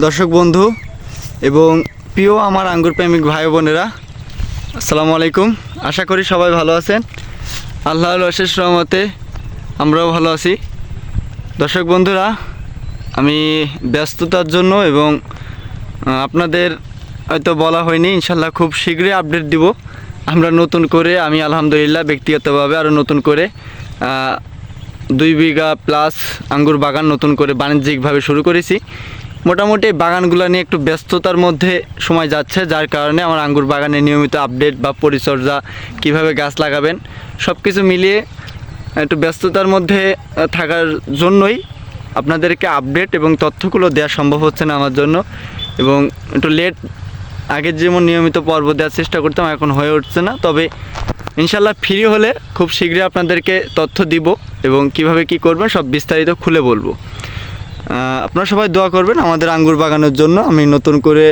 দর্শক বন্ধু এবং প্রিয় আমার আঙ্গুর প্রেমিক ভাই বোনেরা, আসসালামু আলাইকুম। আশা করি সবাই ভালো আছেন। আল্লাহ অশেষ রহমতে আমরাও ভালো আছি। দর্শক বন্ধুরা, আমি ব্যস্ততার জন্য এবং আপনাদের হয়তো বলা হয়নি ইনশাল্লাহ খুব শীঘ্রই আপডেট দিব। আমরা নতুন করে, আমি আলহামদুলিল্লাহ ব্যক্তিগতভাবে আরও নতুন করে দুই বিঘা প্লাস আঙ্গুর বাগান নতুন করে বাণিজ্যিকভাবে শুরু করেছি। মোটামুটি বাগানগুলো নিয়ে একটু ব্যস্ততার মধ্যে সময় যাচ্ছে, যার কারণে আমার আঙ্গুর বাগানে নিয়মিত আপডেট বা পরিচর্যা কীভাবে গাছ লাগাবেন সব কিছু মিলিয়ে একটু ব্যস্ততার মধ্যে থাকার জন্যই আপনাদেরকে আপডেট এবং তথ্যগুলো দেওয়া সম্ভব হচ্ছে না আমার জন্য এবং একটু লেট আগের যেমন নিয়মিত পর্ব দেওয়ার চেষ্টা করতাম, এখন হয়ে উঠছে না। তবে ইনশাল্লাহ ফ্রি হলে খুব শীঘ্রই আপনাদেরকে তথ্য দিব এবং কীভাবে কি করবেন সব বিস্তারিত খুলে বলব। আপনারা সবাই দোয়া করবেন আমাদের আঙ্গুর বাগানের জন্য। আমি নতুন করে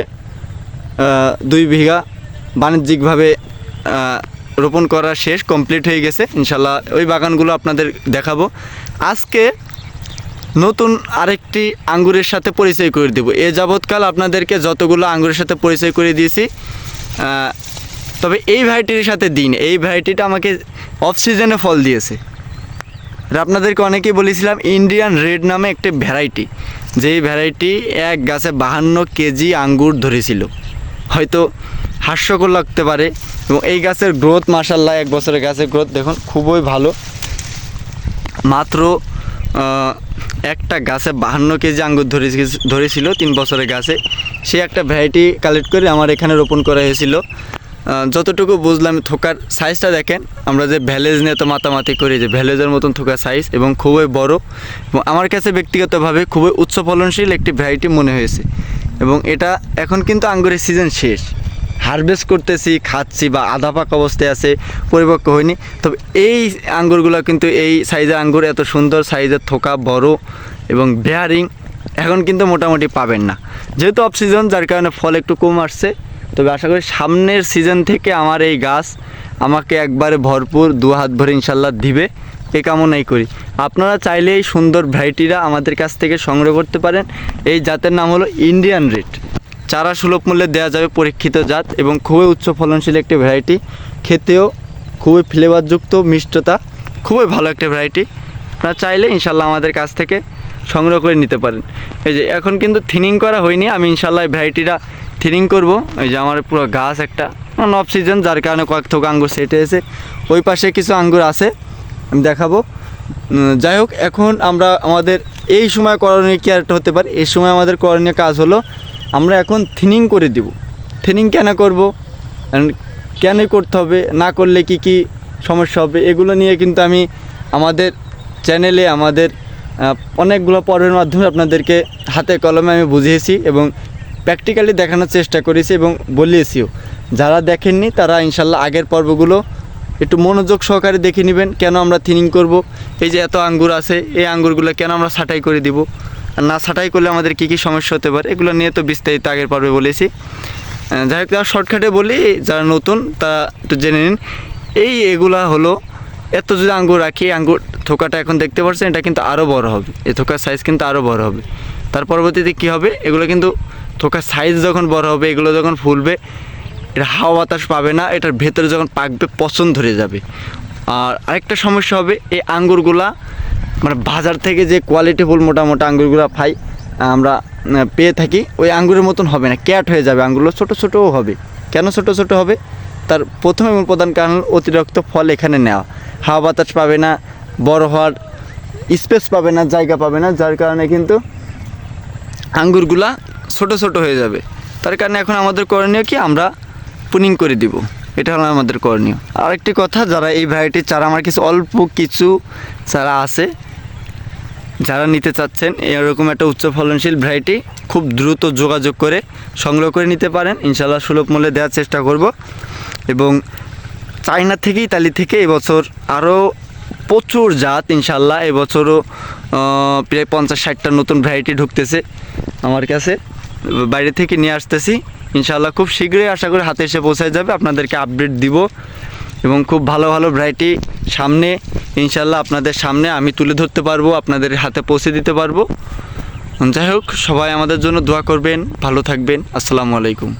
দুই বিঘা বাণিজ্যিকভাবে রোপণ করা শেষ কমপ্লিট হয়ে গেছে। ইনশাল্লাহ ওই বাগানগুলো আপনাদের দেখাবো। আজকে নতুন আরেকটি আঙ্গুরের সাথে পরিচয় করে দেব। এ যাবৎকাল আপনাদেরকে যতগুলো আঙ্গুরের সাথে পরিচয় করে দিয়েছি তবে এই ভ্যারাইটির সাথে দিন। এই ভ্যারাইটিটা আমাকে অফ সিজনে ফল দিয়েছে। আর আপনাদেরকে অনেকেই বলেছিলাম ইন্ডিয়ান রেড নামে একটি ভ্যারাইটি যেই ভ্যারাইটি এক গাছে বাহান্ন কেজি আঙ্গুর ধরেছিল। হয়তো হাস্যকর লাগতে পারে এবং এই গাছের গ্রোথ মাসাল্লাহ এক বছরের গাছের গ্রোথ দেখুন, খুবই ভালো। মাত্র একটা গাছে বাহান্ন কেজি আঙ্গুর ধরে ধরেছিল তিন বছরের গাছে। সে একটা ভ্যারাইটি কালেক্ট করে আমার এখানে রোপণ করা হয়েছিল। যতটুকু বুঝলাম থোকার সাইজটা দেখেন, আমরা যে ভ্যালেজ নিয়ে তো মাতামাতি করি, যে ভ্যালেজের মতন থোকার সাইজ এবং খুবই বড়। এবং আমার কাছে ব্যক্তিগতভাবে খুবই উচ্চ ফলনশীল একটি ভ্যারাইটি মনে হয়েছে। এবং এটা এখন কিন্তু আঙ্গুরের সিজন শেষ। হারভেস্ট করতেছি, খাচ্ছি বা আধা পাক অবস্থায় আছে, পরিপক্ক হয়নি। তবে এই আঙ্গুরগুলো কিন্তু এই সাইজের আঙ্গুর এত সুন্দর সাইজের থোকা, বড় এবং বেয়ারিং এখন কিন্তু মোটামুটি পাবেন না। যেহেতু অফ সিজন যার কারণে ফল একটু কম আসছে। তবে আশা করি সামনের সিজন থেকে আমার এই গাছ আমাকে একবারে ভরপুর দু হাত ভরে ইনশাল্লাহ দিবে। এ কামনাই করি। আপনারা চাইলে এই সুন্দর ভ্যারাইটিরা আমাদের কাছ থেকে সংগ্রহ করতে পারেন। এই জাতের নাম হলো ইন্ডিয়ান রেড চারা সুলভ মূল্যে দেওয়া যাবে পরীক্ষিত জাত এবং খুবই উচ্চ ফলনশীল একটি ভ্যারাইটি। খেতেও খুবই ফ্লেভারযুক্ত মিষ্টতা, খুবই ভালো একটা ভ্যারাইটি। আপনারা চাইলে ইনশাল্লাহ আমাদের কাছ থেকে সংগ্রহ করে নিতে পারেন। এই যে, এখন কিন্তু থিনিং করা হয়নি। আমি ইনশাল্লাহ এই ভ্যারাইটিটা থিনিং করব। ওই যে আমার পুরো গাছ একটা অফ সিজন যার কারণে কয়েক থোক আঙ্গুর সেটে এসে ওই পাশে কিছু আঙ্গুর আছে, আমি দেখাবো। যাই হোক, এখন আমরা আমাদের এই সময় করণীয় কি একটা হতে পারে? এই সময় আমাদের করণীয় কাজ হলো, আমরা এখন থিনিং করে দিব। থিনিং কেন করব? কেনই করতে হবে? না করলে কি কি সমস্যা হবে? এগুলো নিয়ে কিন্তু আমি আমাদের চ্যানেলে আমাদের অনেকগুলো পর্বের মাধ্যমে আপনাদেরকে হাতে কলমে আমি বুঝিয়েছি এবং প্র্যাকটিক্যালি দেখানোর চেষ্টা করেছি এবং বলিয়েছিও। যারা দেখেননি, তারা ইনশাল্লাহ আগের পর্বগুলো একটু মনোযোগ সহকারে দেখে নেবেন, কেন আমরা থিনিং করব, এই যে এত আঙ্গুর আছে, এই আঙ্গুরগুলো কেন আমরা ছাঁটাই করে দিব, আর না ছাঁটাই করলে আমাদের কী কী সমস্যা হতে পারে, এগুলো নিয়ে তো বিস্তারিত আগের পর্বে বলেছি। যাই হোক, তার শর্টকাটে বলি, যারা নতুন, তারা একটু জেনে নিন। এই এগুলা হলো, এত যদি আঙ্গুর রাখি আঙ্গুর থোকাটা এখন দেখতে পাচ্ছেন, এটা কিন্তু আরও বড় হবে। এই থোকার সাইজ কিন্তু আরও বড় হবে। তার পরবর্তীতে কী হবে, এগুলো কিন্তু থোকার সাইজ যখন বড় হবে, এগুলো যখন ফুলবে এটা হাওয়া বাতাস পাবে না, এটার ভেতরে যখন পাকবে, পছন্দ ধরে যাবে। আর আরেকটা সমস্যা হবে, এই আঙ্গুরগুলা মানে বাজার থেকে যে কোয়ালিটি ফুল মোটা মোটা আঙ্গুরগুলো পাই, আমরা পেয়ে থাকি, ওই আঙ্গুরের মতন হবে না ক্যাট হয়ে যাবে আঙ্গুরগুলো, ছোটো ছোটোও হবে। কেন ছোটো ছোটো হবে? তার প্রথম এবং প্রধান কারণ অতিরিক্ত ফল এখানে নেওয়া। হাওয়া বাতাস পাবে না, বড় হওয়ার স্পেস পাবে না, জায়গা পাবে না, যার কারণে কিন্তু আঙ্গুরগুলা ছোট ছোট হয়ে যাবে। তার কারণে এখন আমাদের করণীয় কি? আমরা পুনিং করে দিব। এটা হলো আমাদের করণীয়। আরেকটি কথা, যারা এই ভ্যারাইটির চারা আমার কিছু অল্প কিছু চারা আছে, যারা নিতে চাচ্ছেন, এরকম একটা উচ্চ ফলনশীল ভ্যারাইটি খুব দ্রুত যোগাযোগ করে সংগ্রহ করে নিতে পারেন। ইনশাল্লাহ সুলভ মূল্যে দেওয়ার চেষ্টা করব। এবং চায়না থেকে ইতালি থেকে এবছর আরও প্রচুর জাত ইনশাল্লাহ এবছরও প্রায় পঞ্চাশ ষাটটা নতুন ভ্যারাইটি ঢুকতেছে আমার কাছে। বাইরে থেকে নিয়ে আসতেছি। ইনশাল্লাহ খুব শীঘ্রই আশা করি হাতে এসে পৌঁছায় যাবে। আপনাদেরকে আপডেট দিব এবং খুব ভালো ভালো ভ্যারাইটি সামনে ইনশাল্লাহ আপনাদের সামনে আমি তুলে ধরতে পারব, আপনাদের হাতে পৌঁছে দিতে পারব। যাই হোক, সবাই আমাদের জন্য দোয়া করবেন, ভালো থাকবেন। আসসালামু আলাইকুম।